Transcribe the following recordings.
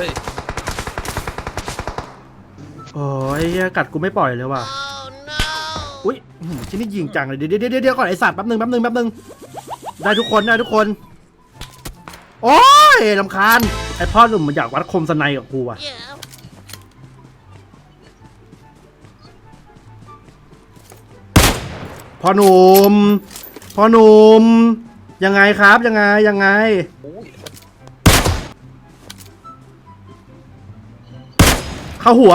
ฮ้ยโอ้ยเหี้ยกัดกูไม่ปล่อยเลยว่ะอุ้ยอื้อหือที่นี่ยิงจังเลยเดี๋ยวเดี๋ยวเดี๋ยวเดี๋ยวก่อนไอสัตว์แป๊บนึงแป๊บนึงแป๊บนึงได้ทุกคนได้ทุกคน โอ้ยลำคาญไอพ่อหนุ่มมันอยากวัดคมสไนกับกูอะพ่อหนุ่มพ่อหนุ่มยังไงครับยังไงยังไง อุ้ย เข้าหัว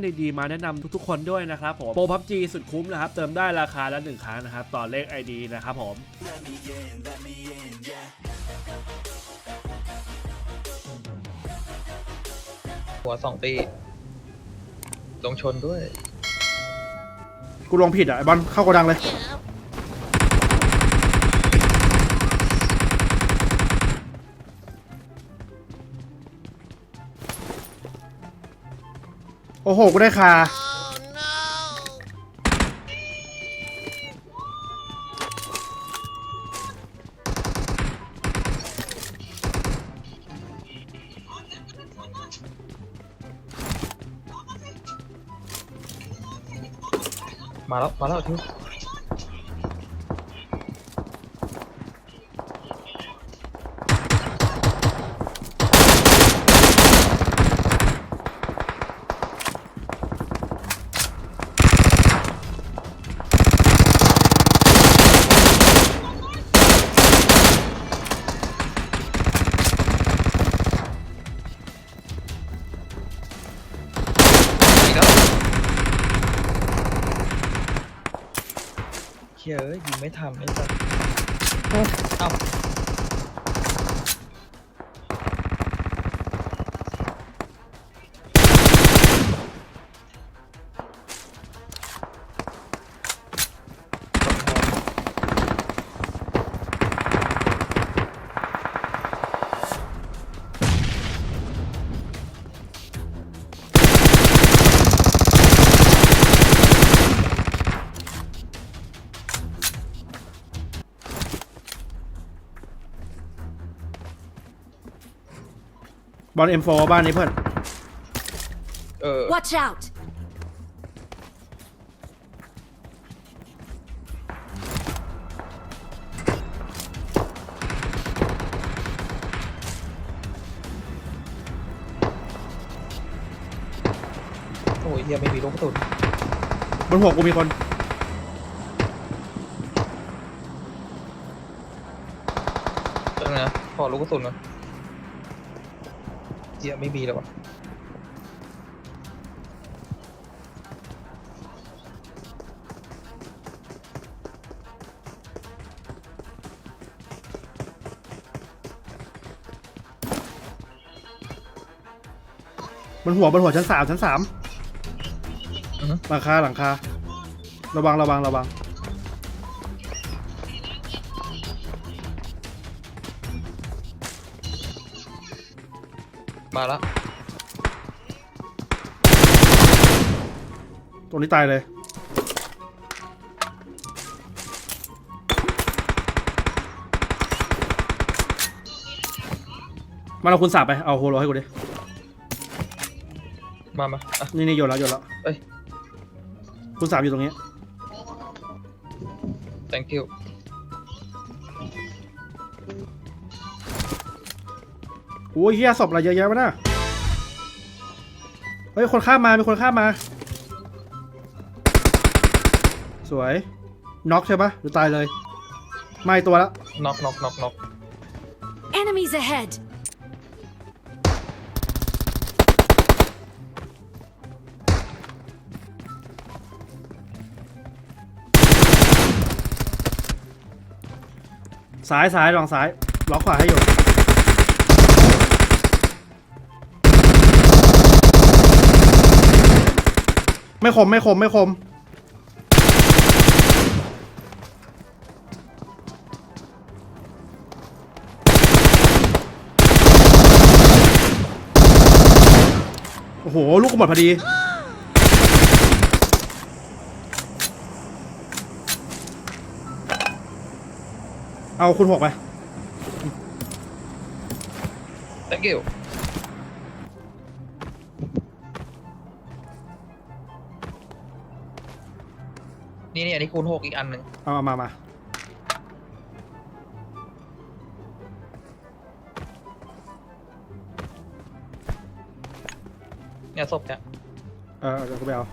ดีๆมาแนะนำทุกๆ คนด้วยนะครับผมโปร PUBG สุดคุ้มนะครับ เติมได้ราคาละหนึ่งครั้งนะครับ ต่อเลข ID นะครับผมหัวสองตีลงชนด้วย กูลงผิดอะไอบอลเข้าโกดังเลย โอ้โห กูได้คามาแล้ว มาแล้วทิว เฮ้ยยิงไม่ทำไอ้สัสเอ้า บอล M4 บ้านนี้เพื่อน เออ Watch out! โอ้ยเฮียไม่มีลูกกระสุนบนหัวกูมีคนเดี๋ยวนะขอลูกกระสุนก่อน เฮียไม่มีแล้ววะบนหัวบนหัวชั้นสามชั้นสามอือฮึหลังคาหลังคา ระวังระวังระวัง มาแล้วตรงนี้ตายเลย มาเราคุณสาบไป เอาโฮโลให้กูดิ มามาอะนี่นี่โยนแล้วโยนแล้ว เอ้ย คุณสาบอยู่ตรงนี้ thank you โอ้ยเฮียศพอะไรเยอะแยะวะน่ะเฮ้ย คนข้ามมา มีคนข้ามมา สวย น็อกใช่ปะหรือตายเลย ไม่ตัวละ น็อกน็อกน็อกน็อก Enemies ahead! ซ้ายซ้ายลองซ้าย ล็อกขวาให้อยู่ ไม่คมไม่คมไม่คม โอ้โห ลูกกูหมดพอดี เอาคุณหกไป thank you นี่นี่อันนี้คูณหกอีกอันหนึ่งเอามามามาเนี่ยศพเนี่ยเออเดี๋ยวกูไปเอา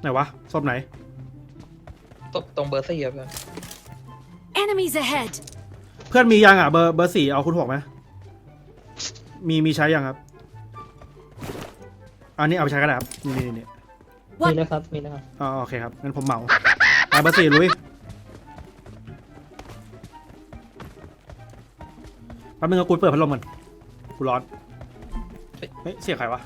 ไหนวะศพไหน ศพตรงเบอร์สี่อะเพื่อน Enemies ahead! เพื่อนมียังอะเบอร์เบอร์สี่เอาคุณหกไหม มีมีใช้ยังครับ อันนี้เอาไปใช้ก็ได้ครับ นี่นี่นี่ What? มีนะครับ มีนะครับ อ๋อโอเคครับ งั้นผมเหมาไปเบอร์สี่ลุยแป๊บนึงเอากูเปิดพัดลมก่อนกูร้อน เฮ้ย เสียงใครวะ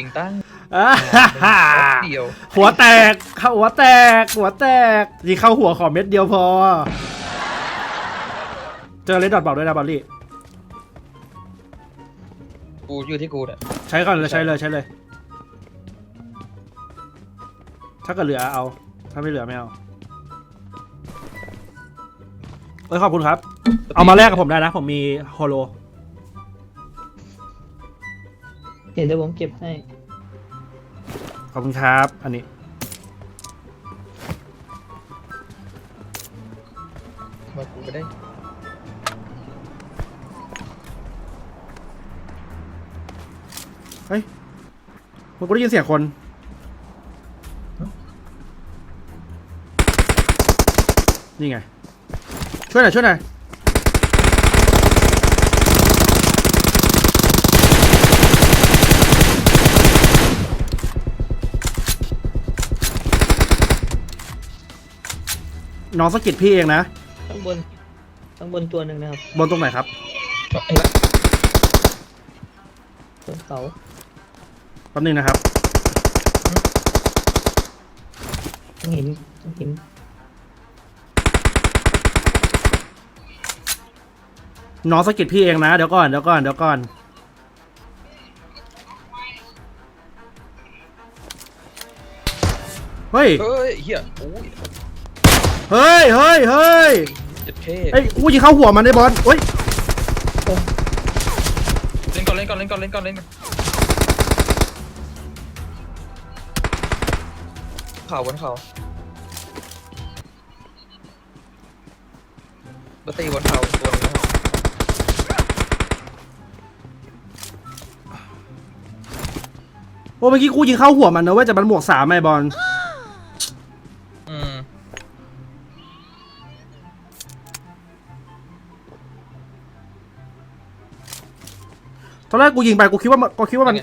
ยิงตั้งอ่าฮ่าฮ่าเดียว หัวแตกเข้าหัวแตก หัวแตกยิงเข้าหัวขอเม็ดเดียวพอเจอเลดดอทบอกด้วยนะบอลลี่ กูอยู่ที่กูเนี่ยใช้ก่อนเลยใช้เลยใช้เลย ถ้าเกิดเหลือเอา ถ้าไม่เหลือไม่เอาเอ้ยขอบคุณครับ เอามาแลกกับผมได้นะ ผมมีโฮโล เดี๋ยวเดี๋ยวผมเก็บให้ ขอบคุณครับ อันนี้ เฮ้ยผมก็ได้ยินเสียงคน นี่ไง ช่วยหน่อยช่วยหน่อยน้องสะกิดพี่เองนะ ข้างบน ข้างบนตัวหนึ่งนะครับบนตรงไหนครับเห็นละบนเสา แป๊บนึงนะครับ ต้องหินต้องหินน้องสะกิดพี่เองนะ เดี๋ยวก่อน เดี๋ยวก่อน เดี๋ยวก่อน เฮ้ย เฮ้ยเฮียโอ้ยเฮ้ย เฮ้ย เฮ้ยเจ็ดเคเอ้ยอู้ยิงเข้าหัวมันได้บอลเฮ้ย เล่นก่อนเล่นก่อนเล่นก่อนเล่นก่อนเล่นก่อน เข่าบนเข่าเบอร์สี่บนเข่าตัวนึงนะครับโอ้เมื่อกี้กูยิงเข้าหัวมันนะเว้ยแต่มันบวกสามไอ้บอลอืมตอนแรกกูยิงไปกูคิดว่ามันกูคิดว่ามัน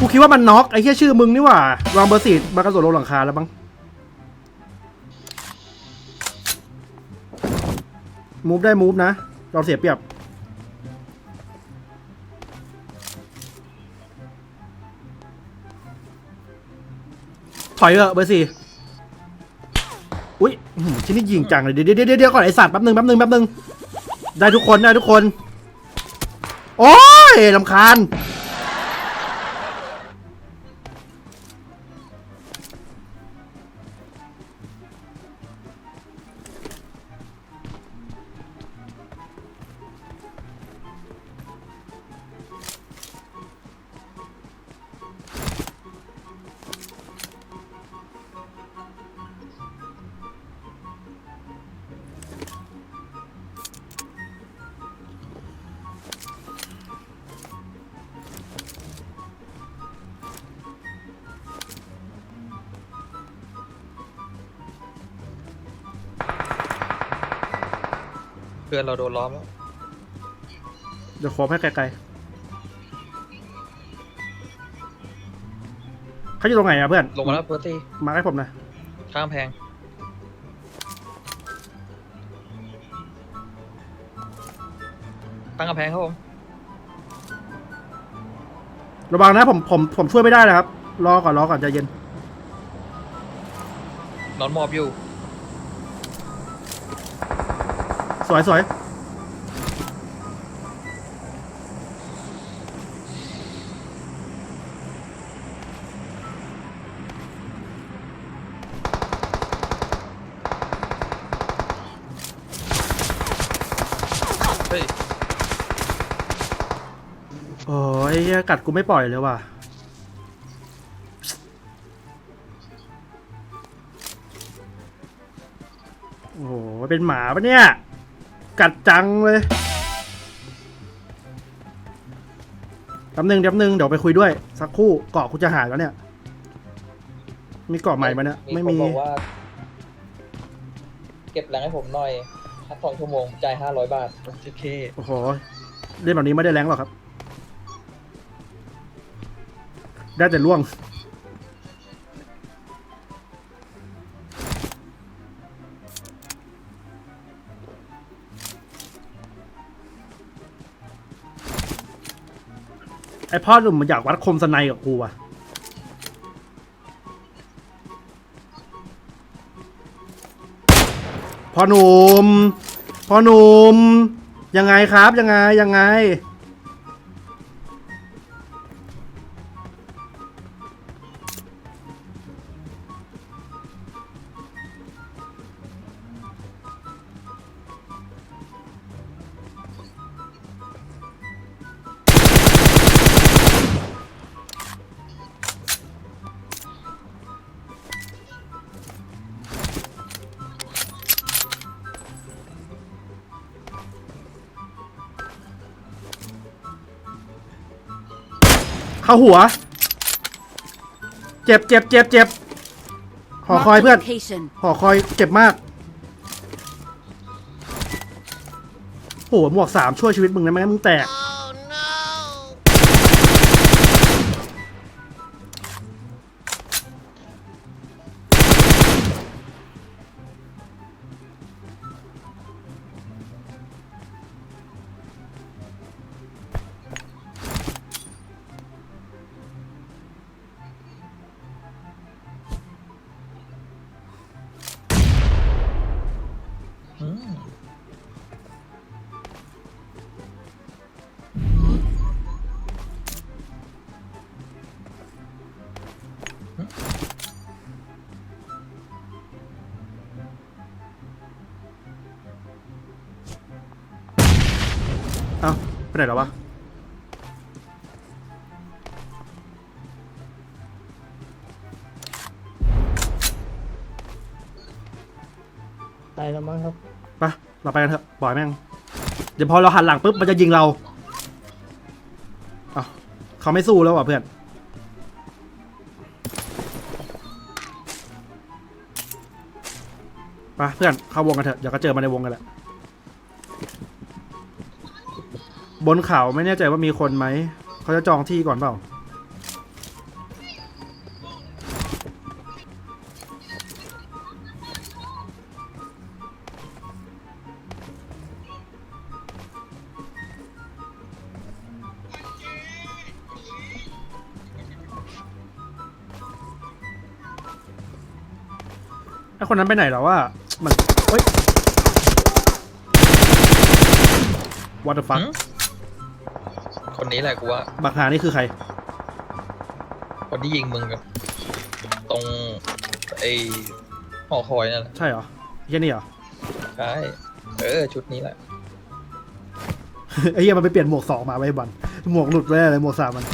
กูคิดว่ามันน็อกไอ้เหี้ยชื่อมึงนี่หว่าวางเบอร์สี่มากระโดดลงหลังคาแล้วมั้งมูฟได้มูฟนะ เราเสียเปรียบ ถอยเถอะเบอร์สี่อุ้ยชิ้นนี้ยิงจังเลยเดี๋ยวเดี๋ยวเดี๋ยวเดี๋ยวก่อนไอสัตว์แป๊บนึงแป๊บนึงแป๊บนึงได้ทุกคนได้ทุกคน โอ้ยลำคาญือนเราโดนล้อมแล้วเดี๋ยวขอให้ไกลๆเขาอยู่ตรงไหนอะเพื่อนลงมาแล้วเพื่อที่มาให้ผมหนะข้ามแพงตั้งกำแพงครับผมระวังนะผมผมผมช่วยไม่ได้นะครับ รอก่อนรอก่อนจะเย็นนอนหมอบอยู่ สวยสวยเฮ้ยโอ้ยเหี้ยกัดกูไม่ปล่อยเลยว่ะ โอ้โห เป็นหมาปะเนี่ย กัดจังเลยแป๊บนึงแป๊บนึงเดี๋ยวไปคุยด้วย สักครู่เกาะกูจะหายแล้วเนี่ย มีเกาะใหม่มาเนี่ยไม่คนมีบอกว่า เก็บแรงให้ผมหน่อยพักสองชั่วโมงจ่ายห้าร้อยบาทโอเคโอ้โหเล่นแบบนี้ไม่ได้แรงหรอกครับ ได้แต่ล่วง พ่อหนุ่มมันอยากวัดคมสไนกับกูอะพ่อหนุ่ม พ่อหนุ่ม ยังไงครับ ยังไง ยังไง เข้าหัว เจ็บเจ็บเจ็บเจ็บหอคอย Marked a เพื่อน location. หอคอยเจ็บมากโหหมวกสามช่วยชีวิตมึงนะไม่งั้นมึงแตก ไปไหนแล้ววะตายแล้วมั้งครับ ไปเราไปกันเถอะปล่อยแม่ง เดี๋ยวพอเราหันหลังปุ๊บมันจะยิงเราเอ้าเขาไม่สู้แล้วว่ะเพื่อน ไปเพื่อนเข้าวงกันเถอะเดี๋ยวก็เจอมาในวงกันแหละ บนเขาไม่แน่ใจว่ามีคนไหม เขาจะจองที่ก่อนเปล่า ไอคนนั้นไปไหนแล้วว่ามันเฮ้ย what the fuck หืม คนนี้แหละกูว่า บักหานี่คือใคร คนที่ยิงมึงกับตรงไอ้หอคอยนั่นแหละใช่เหรอเฮียนี่เหรอ ใช่เออ ชุดนี้แหละ ไอ้เฮียมันไปเปลี่ยนหมวกสองมาไว้บอลหมวกหลุดไปเลยหมวกสามมัน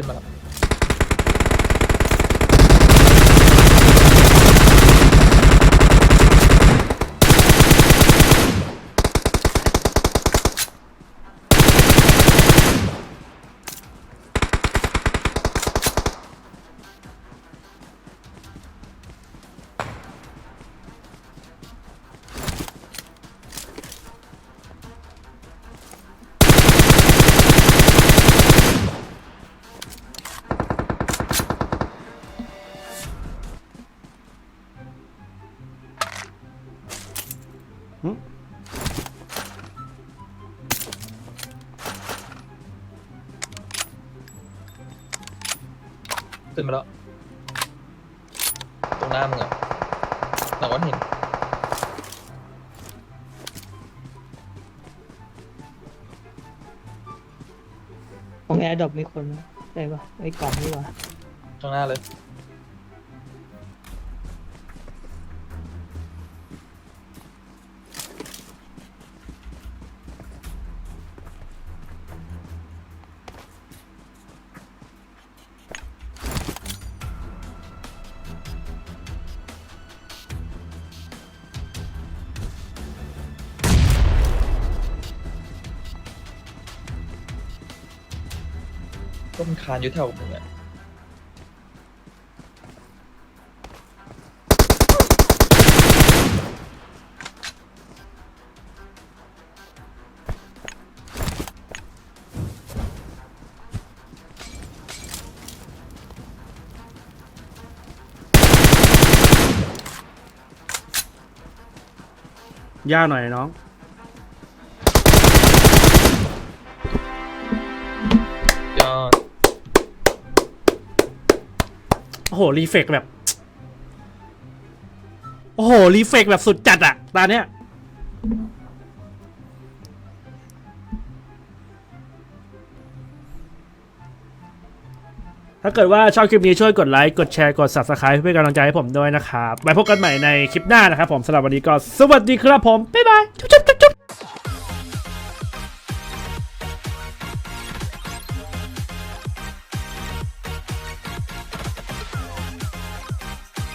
เของแอร์ดรอปมีคนไหมได้ปะไอ้กล่องนี่วะข้างหน้าเลย ก็มันคานอยู่แถวมึงอะย่าหน่อยน้อง โอ้โหรีเฟกแบบ โอ้โหรีเฟกแบบสุดจัดอะตาเนี้ยถ้าเกิดว่าชอบคลิปนี้ช่วยกดไลค์กดแชร์กด subscribe เพื่อเป็นกำลังใจให้ผมด้วยนะครับไว้พบกันใหม่ในคลิปหน้านะครับผมสำหรับวันนี้ก็สวัสดีครับผม บ๊ายบายจุ๊บ